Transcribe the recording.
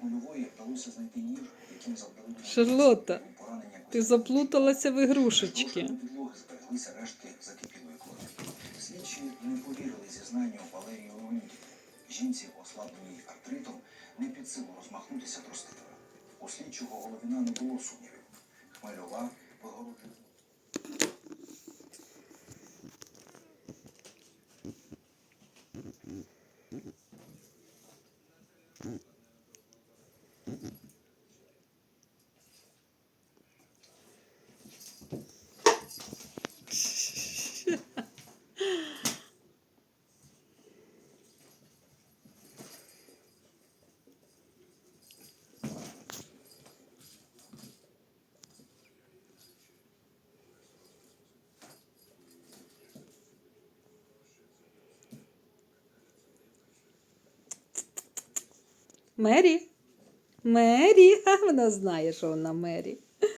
хвильової вдалося знайти ніж, яким завдали Шарлотта, Ти заплуталася в ігрушечки. Підлоги збереглися рештки закипілої крові. Слідчі не повірили зізнанню Валерії Леонідівни. Жінці, ослабленій артритом, не під силу розмахнутися тростиною. У слідчого головіна не було сумнівів. Хмельова вигороджена. Мері? Мері? Вона знає, що вона Мері.